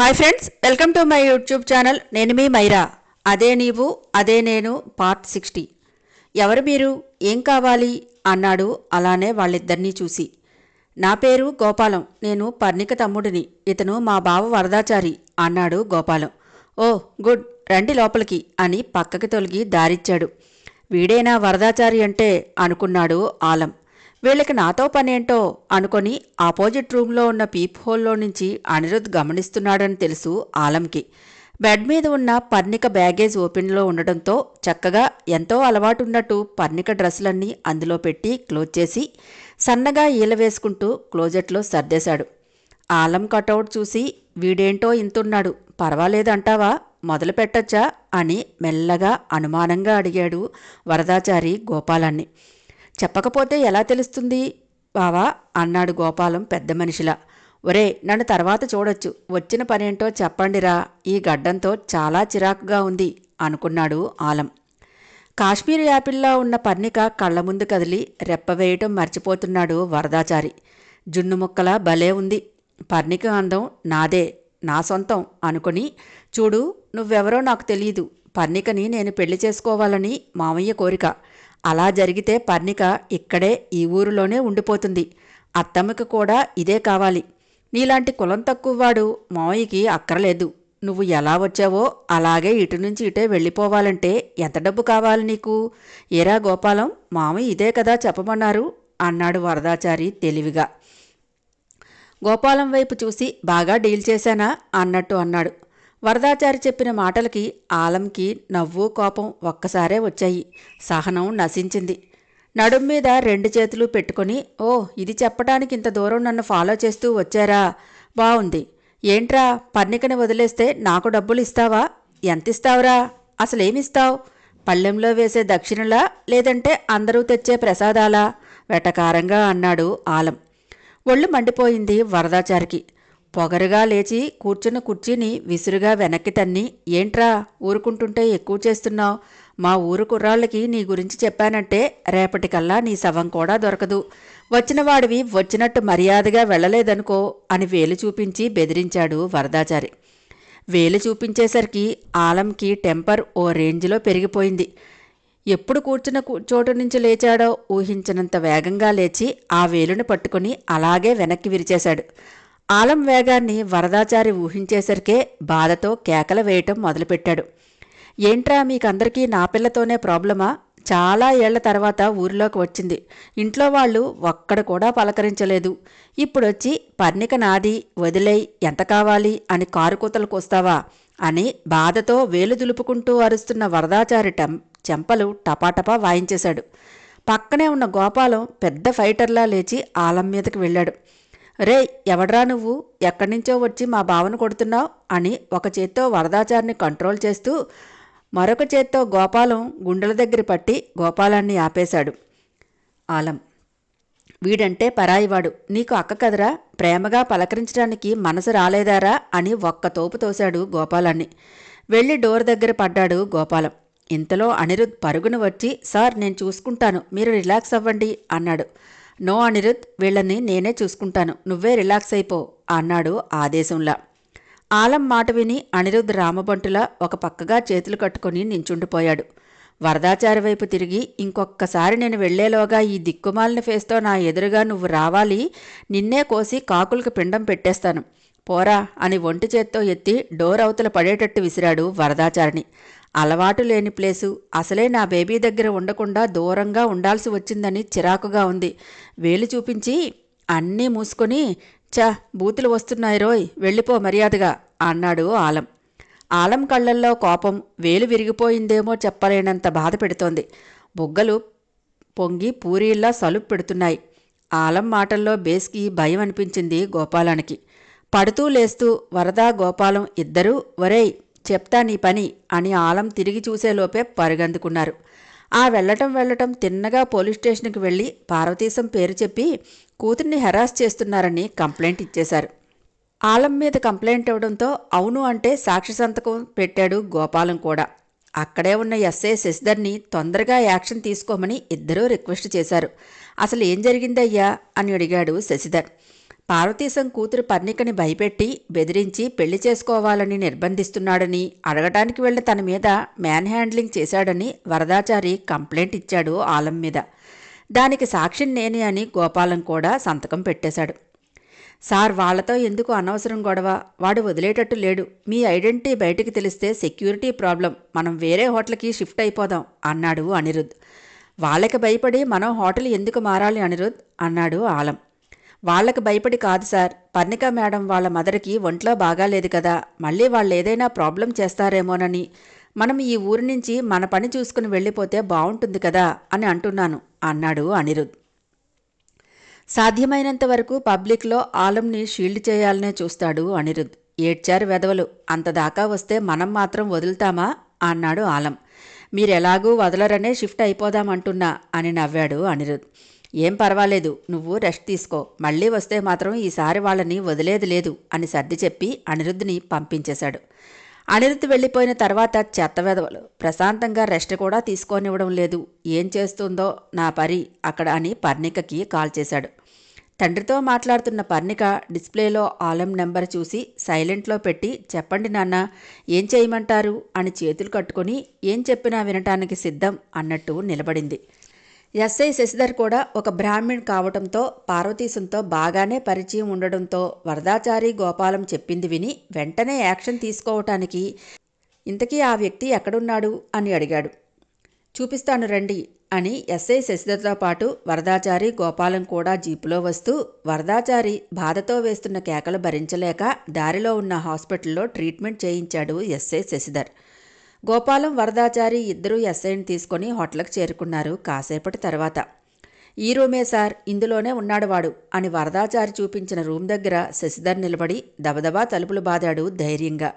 Hi friends welcome to my YouTube channel నేను మీ మైరా. అదే నీవు అదే నేను పార్ట్ సిక్స్టీ ఎవరు మీరు? ఏం కావాలి? అన్నాడు అలానే వాళ్ళిద్దరినీ చూసి. నా పేరు గోపాలం నేను పర్ణిక తమ్ముడిని. ఇతను మా బావ వరదాచారి అన్నాడు గోపాలం. ఓ గుడ్ రండి లోపలికి అని పక్కకి తొలగి దారిచ్చాడు. వీడేనా వరదాచారి అంటే అనుకున్నాడు ఆలం. వీళ్ళకి నాతో పనేంటో అనుకొని ఆపోజిట్ రూమ్లో ఉన్న పీప్ హోల్లో నుంచి అనిరుద్ గమనిస్తున్నాడని తెలుసు ఆలంకి. బెడ్ మీద ఉన్న పర్ణిక బ్యాగేజ్ ఓపెన్లో ఉండడంతో చక్కగా ఎంతో అలవాటున్నట్టు పర్ణిక డ్రెస్సులన్నీ అందులో పెట్టి క్లోజ్ చేసి సన్నగా ఈల వేసుకుంటూ క్లోజెట్లో సర్దేశాడు. ఆలం కటౌట్ చూసి వీడేంటో ఇంతున్నాడు పర్వాలేదంటావా? మొదలు పెట్టచ్చా? అని మెల్లగా అనుమానంగా అడిగాడు వరదాచారి గోపాలాన్ని. చెప్పకపోతే ఎలా తెలుస్తుంది? బావా అన్నాడు గోపాలం పెద్ద మనిషిలా. ఒరే నన్ను తర్వాత చూడొచ్చు. వచ్చిన పనేంటో చెప్పండిరా. ఈ గడ్డంతో చాలా చిరాకుగా ఉంది అనుకున్నాడు ఆలం. కాశ్మీర్ యాపిల్లా ఉన్న పర్ణిక కళ్ళ ముందు కదిలి రెప్పవేయటం మర్చిపోతున్నాడు వరదాచారి. జున్ను ముక్కల భలే ఉంది. పర్ణిక అందం నాదే నా సొంతం అనుకుని చూడు నువ్వెవరో నాకు తెలియదు పర్ణికని నేను పెళ్ళి చేసుకోవాలని మామయ్య కోరిక. అలా జరిగితే పర్ణిక ఇక్కడే ఈ ఊరిలోనే ఉండిపోతుంది. అత్తమ్మకి కూడా ఇదే కావాలి. నీలాంటి కులం తక్కువవాడు మావయ్యకి అక్కర్లేదు. నువ్వు ఎలా వచ్చావో అలాగే ఇటు నుంచి ఇటే వెళ్ళిపోవాలంటే ఎంత డబ్బు కావాలి నీకు? ఏరా గోపాలం మామయ్య ఇదే కదా చెప్పమన్నారు అన్నాడు వరదాచారి తెలివిగా. గోపాలం వైపు చూసి బాగా డీల్ చేశానా అన్నట్టు అన్నాడు. వరదాచారి చెప్పిన మాటలకి ఆలంకి నవ్వు కోపం ఒక్కసారే వచ్చాయి. సహనం నశించింది. నడుం మీద రెండు చేతులు పెట్టుకొని ఓ ఇది చెప్పడానికి ఇంత దూరం నన్ను ఫాలో చేస్తూ వచ్చారా? బావుంది. ఏంట్రా పర్ణికని వదిలేస్తే నాకు డబ్బులు ఇస్తావా? ఎంత ఇస్తావురా అసలేమిస్తావు? పళ్ళెంలో వేసే దక్షిణలా? లేదంటే అందరూ తెచ్చే ప్రసాదాలా? వెటకారంగా అన్నాడు ఆలం. ఒళ్ళు మండిపోయింది వరదాచారికి. పొగరుగా లేచి కూర్చున్న కుర్చీని విసురుగా వెనక్కి తన్ని ఏంట్రా ఊరుకుంటుంటే ఎక్కువ చేస్తున్నావు? మా ఊరు కుర్రాళ్ళకి నీ గురించి చెప్పానంటే రేపటికల్లా నీ శవం కూడా దొరకదు. వచ్చిన వాడివి వచ్చినట్టు మర్యాదగా వెళ్ళలేదనుకో అని వేలు చూపించి బెదిరించాడు వరదాచారి. వేలు చూపించేసరికి ఆలంకి టెంపర్ ఓ రేంజ్లో పెరిగిపోయింది. ఎప్పుడు కూర్చున్న చోటు నుంచి లేచాడో ఊహించినంత వేగంగా లేచి ఆ వేలుని పట్టుకుని అలాగే వెనక్కి విరిచేశాడు. ఆలం వేగాన్ని వరదాచారి ఊహించేసరికే బాధతో కేకలు వేయటం మొదలుపెట్టాడు. ఏంట్రా మీకందరికీ నా పిల్లతోనే ప్రాబ్లమా? చాలా ఏళ్ళ తర్వాత ఊరిలోకి వచ్చింది. ఇంట్లో వాళ్ళు ఒక్కడ కూడా పలకరించలేదు. ఇప్పుడొచ్చి పర్ణిక నాది వదిలేయ్ ఎంత కావాలి అని కారు కూతలకు వస్తావా అని బాధతో వేలు దులుపుకుంటూ అరుస్తున్న వరదాచారి టెం చెంపలు టపాటపా వాయించేశాడు. పక్కనే ఉన్న గోపాలం పెద్ద ఫైటర్లా లేచి ఆలం మీదకి వెళ్ళాడు. రే ఎవడ్రా నువ్వు? ఎక్కడి నుంచో వచ్చి మా బావను కొడుతున్నావు? అని ఒక చేత్తో వరదాచారిని కంట్రోల్ చేస్తూ మరొక చేత్తో గోపాలం గుండెల దగ్గర పట్టి గోపాలాన్ని ఆపేశాడు. ఆలం వీడంటే పరాయివాడు. నీకు అక్క కదరా? ప్రేమగా పలకరించడానికి మనసు రాలేదారా? అని ఒక్క తోపు తోశాడు గోపాలాన్ని. వెళ్ళి డోర్ దగ్గర పడ్డాడు గోపాలం. ఇంతలో అనిరుద్ పరుగున వచ్చి సార్ నేను చూసుకుంటాను. మీరు రిలాక్స్ అవ్వండి అన్నాడు. నో అనిరుద్ వీళ్ళని నేనే చూసుకుంటాను. నువ్వే రిలాక్స్ అయిపో అన్నాడు ఆదేశంలా. ఆలం మాట విని అనిరుద్ రామబంటులా ఒక పక్కగా చేతులు కట్టుకొని నించుండిపోయాడు. వరదాచారి వైపు తిరిగి ఇంకొక్కసారి నేను వెళ్ళేలోగా ఈ దిక్కుమాలిన ఫేస్తో నా ఎదురుగా నువ్వు రావాలి నిన్నే కోసి కాకులకు పిండం పెట్టేస్తాను. పోరా అని ఒంటి చేత్తో ఎత్తి డోర్ అవతల పడేటట్టు విసిరాడు వరదాచారిని. అలవాటు లేని ప్లేసు. అసలే నా బేబీ దగ్గర ఉండకుండా దూరంగా ఉండాల్సి వచ్చిందని చిరాకుగా ఉంది. వేలు చూపించి అన్నీ మూసుకొని చ బూతులు వస్తున్నాయి రోయ్ వెళ్ళిపో మర్యాదగా అన్నాడు ఆలం. ఆలం కళ్ళల్లో కోపం వేలు విరిగిపోయిందేమో చెప్పలేనంత బాధ పెడుతోంది. బుగ్గలు పొంగి పూరీల్లా సలుపు పెడుతున్నాయి. ఆలం మాటల్లో బేస్కి భయం అనిపించింది గోపాలానికి. పడుతూ లేస్తూ వరదా గోపాలం ఇద్దరూ? ఒరేయ్ చెప్తా నీ పని అని ఆలం తిరిగి చూసేలోపే పరుగందుకున్నారు. ఆ వెళ్ళటం వెళ్ళటం తిన్నగా పోలీస్ స్టేషన్కి వెళ్ళి పార్వతీశం పేరు చెప్పి కూతుర్ని హెరాస్ చేస్తున్నారని కంప్లైంట్ ఇచ్చేశారు. ఆలం మీద కంప్లైంట్ ఇవ్వడంతో అవును అంటే సాక్షి సంతకం పెట్టాడు గోపాలం కూడా. అక్కడే ఉన్న ఎస్ఐ శశిధర్ని తొందరగా యాక్షన్ తీసుకోమని ఇద్దరూ రిక్వెస్ట్ చేశారు. అసలు ఏం జరిగిందయ్యా అని అడిగాడు శశిధర్. పార్వతీశం కూతురు పర్ణికని భయపెట్టి బెదిరించి పెళ్ళి చేసుకోవాలని నిర్బంధిస్తున్నాడని అడగటానికి వెళ్ళిన తన మీద మ్యాన్ హ్యాండ్లింగ్ చేశాడని వరదాచారి కంప్లైంట్ ఇచ్చాడు ఆలం మీద. దానికి సాక్షిని నేనే అని గోపాలం కూడా సంతకం పెట్టేశాడు. సార్ వాళ్ళతో ఎందుకు అనవసరం గొడవ? వాడు వదిలేటట్టు లేడు. మీ ఐడెంటిటీ బయటికి తెలిస్తే సెక్యూరిటీ ప్రాబ్లం. మనం వేరే హోటల్కి షిఫ్ట్ అయిపోదాం అన్నాడు అనిరుద్. వాళ్ళకి భయపడి మనం హోటల్ ఎందుకు మారాలి అనిరుద్? అన్నాడు ఆలం. వాళ్ళకు భయపడి కాదు సార్. పర్ణిక మేడం వాళ్ళ మదర్కి ఒంట్లో బాగాలేదు కదా. మళ్ళీ వాళ్ళు ఏదైనా ప్రాబ్లం చేస్తారేమోనని. మనం ఈ ఊరి నుంచి మన పని చూసుకుని వెళ్ళిపోతే బాగుంటుంది కదా అని అంటున్నాను అన్నాడు అనిరుద్. సాధ్యమైనంత వరకు పబ్లిక్లో ఆలంని షీల్డ్ చేయాలనే చూస్తాడు అనిరుద్. ఏడ్చారు వెదవలు అంతదాకా వస్తే మనం మాత్రం వదులుతామా? అన్నాడు ఆలం. మీరెలాగూ వదలరనే షిఫ్ట్ అయిపోదామంటున్నా అని నవ్వాడు అనిరుద్. ఏం పర్వాలేదు నువ్వు రెస్ట్ తీసుకో. మళ్ళీ వస్తే మాత్రం ఈసారి వాళ్ళని వదిలేది లేదు అని సర్ది చెప్పి అనిరుద్ధిని పంపించేశాడు. అనిరుద్ధ్ వెళ్ళిపోయిన తర్వాత చెత్త వెదవలు ప్రశాంతంగా రెస్ట్ కూడా తీసుకోనివ్వడం లేదు. ఏం చేస్తుందో నా పరి అక్కడ అని పర్ణికకి కాల్ చేశాడు. తండ్రితో మాట్లాడుతున్న పర్ణిక డిస్ప్లేలో ఆలం నెంబర్ చూసి సైలెంట్లో పెట్టి చెప్పండి నాన్న ఏం చేయమంటారు అని చేతులు కట్టుకొని ఏం చెప్పినా వినటానికి సిద్ధం అన్నట్టు నిలబడింది. ఎస్ఐ శశిధర్ కూడా ఒక బ్రాహ్మణ్ కావటంతో పార్వతీశంతో బాగానే పరిచయం ఉండడంతో వరదాచారి గోపాలం చెప్పింది విని వెంటనే యాక్షన్ తీసుకోవటానికి ఇంతకీ ఆ వ్యక్తి ఎక్కడున్నాడు అని అడిగాడు. చూపిస్తాను రండి అని ఎస్ఐ శశిధర్తో పాటు వరదాచారి గోపాలం కూడా జీపులో వస్తూ వరదాచారి బాధతో వేస్తున్న కేకలు భరించలేక దారిలో ఉన్న హాస్పిటల్లో ట్రీట్మెంట్ చేయించాడు ఎస్ఐ శశిధర్. గోపాలం వరదాచారి ఇద్దరూ ఎస్ఐని తీసుకొని హోటల్కి చేరుకున్నారు కాసేపటి తర్వాత. ఈ రూమే సార్ ఇందులోనే ఉన్నాడు వాడు అని వరదాచారి చూపించిన రూమ్ దగ్గర శశిధర్ నిలబడి దబదబా తలుపులు బాదాడు ధైర్యంగా.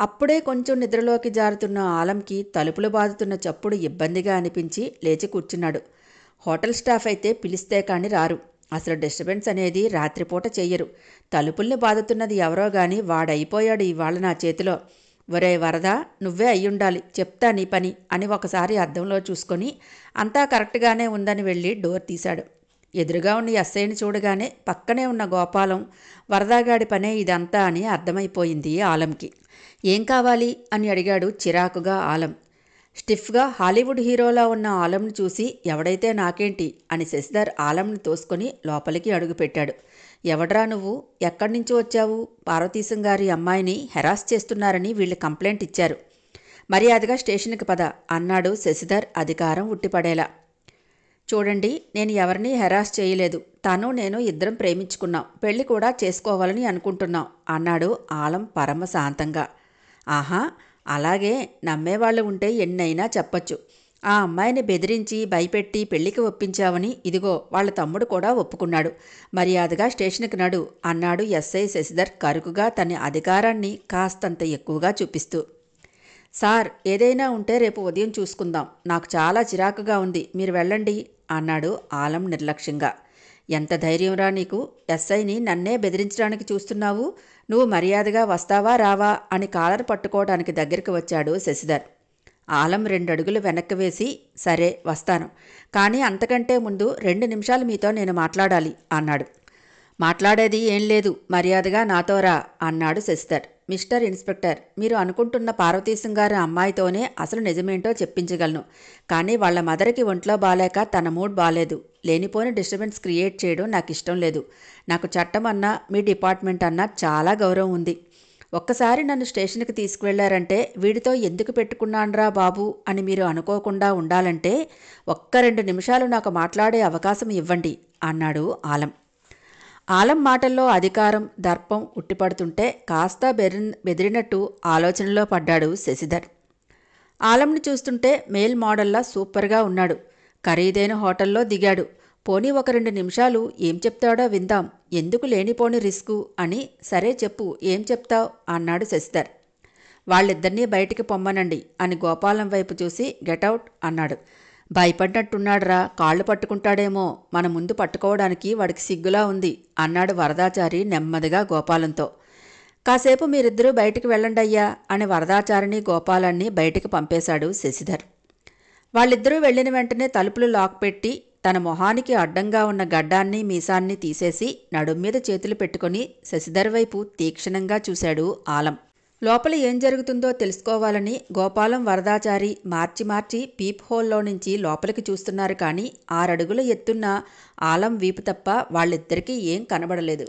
అప్పుడే కొంచెం నిద్రలోకి జారుతున్న ఆలంకి తలుపులు బాదుతున్న చప్పుడు ఇబ్బందిగా అనిపించి లేచి కూర్చున్నాడు. హోటల్ స్టాఫ్ అయితే పిలిస్తే కాని రారు. అసలు డిస్టర్బెన్స్ అనేది రాత్రిపూట చెయ్యరు. తలుపుల్ని బాదుతున్నది ఎవరో గాని వాడైపోయాడు ఇవాళ నా చేతిలో. ఒరే వరద నువ్వే అయ్యుండాలి చెప్తా నీ పని అని ఒకసారి అద్దంలో చూసుకొని అంతా కరెక్ట్గానే ఉందని వెళ్ళి డోర్ తీశాడు. ఎదురుగా ఉన్న ఎస్ఐని చూడగానే పక్కనే ఉన్న గోపాలం వరదాగాడి పనే ఇదంతా అని అర్థమైపోయింది ఆలంకి. ఏం కావాలి? అని అడిగాడు చిరాకుగా ఆలం. స్టిఫ్గా హాలీవుడ్ హీరోలా ఉన్న ఆలంను చూసి ఎవడైతే నాకేంటి అని శశిధర్ ఆలంని తోసుకొని లోపలికి అడుగుపెట్టాడు. ఎవడ్రా నువ్వు? ఎక్కడి నుంచి వచ్చావు? పార్వతీశం గారి అమ్మాయిని హెరాస్ చేస్తున్నారని వీళ్ళు కంప్లైంట్ ఇచ్చారు. మర్యాదగా స్టేషన్కి పద అన్నాడు శశిధర్ అధికారం ఉట్టిపడేలా. చూడండి నేను ఎవరిని హెరాస్ చేయలేదు. తను నేను ఇద్దరం ప్రేమించుకున్నాం. పెళ్ళి కూడా చేసుకోవాలని అనుకుంటున్నాం అన్నాడు ఆలం పరమ శాంతంగా. ఆహా అలాగే నమ్మేవాళ్ళు ఉంటే ఎన్నైనా చెప్పొచ్చు. ఆ అమ్మాయిని బెదిరించి భయపెట్టి పెళ్ళికి ఒప్పించావని ఇదిగో వాళ్ళ తమ్ముడు కూడా ఒప్పుకున్నాడు. మర్యాదగా స్టేషన్కి నడు అన్నాడు ఎస్ఐ శశిధర్ కరుకుగా తన అధికారాన్ని కాస్తంత ఎక్కువగా చూపిస్తూ. సార్ ఏదైనా ఉంటే రేపు ఉదయం చూసుకుందాం. నాకు చాలా చిరాకుగా ఉంది. మీరు వెళ్ళండి అన్నాడు ఆలం నిర్లక్ష్యంగా. ఎంత ధైర్యంరా నీకు? ఎస్ఐని నన్నే బెదిరించడానికి చూస్తున్నావు? నువ్వు మర్యాదగా వస్తావా రావా అని కాలర్ పట్టుకోవడానికి దగ్గరికి వచ్చాడు శశిధర్. ఆలం రెండు అడుగులు వెనక్కి వేసి సరే వస్తాను. కానీ అంతకంటే ముందు రెండు నిమిషాలు మీతో నేను మాట్లాడాలి అన్నాడు. మాట్లాడేది ఏం లేదు మర్యాదగా నాతో రా అన్నాడు శశిధర్ మిస్టర్ ఇన్స్పెక్టర్ మీరు అనుకుంటున్న పార్వతీశం గారి అమ్మాయితోనే అసలు నిజమేంటో చెప్పించగలను. కానీ వాళ్ళ మదర్కి ఒంట్లో బాలేక తన మూడ్ బాలేదు. లేనిపోని డిస్టర్బెన్స్ క్రియేట్ చేయడం నాకు ఇష్టం లేదు. నాకు చట్టం అన్నా మీ డిపార్ట్మెంట్ అన్నా చాలా గౌరవం ఉంది. ఒక్కసారి నన్ను స్టేషన్కి తీసుకువెళ్ళారంటే వీడితో ఎందుకు పెట్టుకున్నాన్రా బాబు అని మీరు అనుకోకుండా ఉండాలంటే ఒక్క రెండు నిమిషాలు నాకు మాట్లాడే అవకాశం ఇవ్వండి అన్నాడు ఆలం. ఆలం మాటల్లో అధికారం దర్పం ఉట్టిపడుతుంటే కాస్త బెరి బెదిరినట్టు ఆలోచనలో పడ్డాడు శశిధర్. ఆలంని చూస్తుంటే మేల్ మోడల్లా సూపర్గా ఉన్నాడు. ఖరీదైన హోటల్లో దిగాడు. పోనీ ఒక రెండు నిమిషాలు ఏం చెప్తాడో విందాం. ఎందుకు లేనిపోని రిస్కు? అని సరే చెప్పు ఏం చెప్తావ్? అన్నాడు శశిధర్. వాళ్ళిద్దరినీ బయటికి పొమ్మనండి అని గోపాలం వైపు చూసి గెటౌట్ అన్నాడు. భయపడినట్టున్నాడురా కాళ్ళు పట్టుకుంటాడేమో మన ముందు పట్టుకోవడానికి వాడికి సిగ్గులా ఉంది అన్నాడు వరదాచారి నెమ్మదిగా గోపాలంతో. కాసేపు మీరిద్దరూ బయటికి వెళ్ళండయ్యా అని వరదాచారిని గోపాలాన్ని బయటికి పంపేశాడు శశిధర్. వాళ్ళిద్దరూ వెళ్ళిన వెంటనే తలుపులు లాక్ పెట్టి తన మొహానికి అడ్డంగా ఉన్న గడ్డాన్ని మీసాన్ని తీసేసి నడుం మీద చేతులు పెట్టుకుని శశిధర్ వైపు తీక్షణంగా చూశాడు ఆలం. లోపల ఏం జరుగుతుందో తెలుసుకోవాలని గోపాలం వరదాచారి మార్చి మార్చి పీప్ హోల్లో నుంచి లోపలికి చూస్తున్నారు కానీ ఆరడుగుల ఎత్తున్న ఆలం వీపు తప్ప వాళ్ళిద్దరికీ ఏం కనబడలేదు.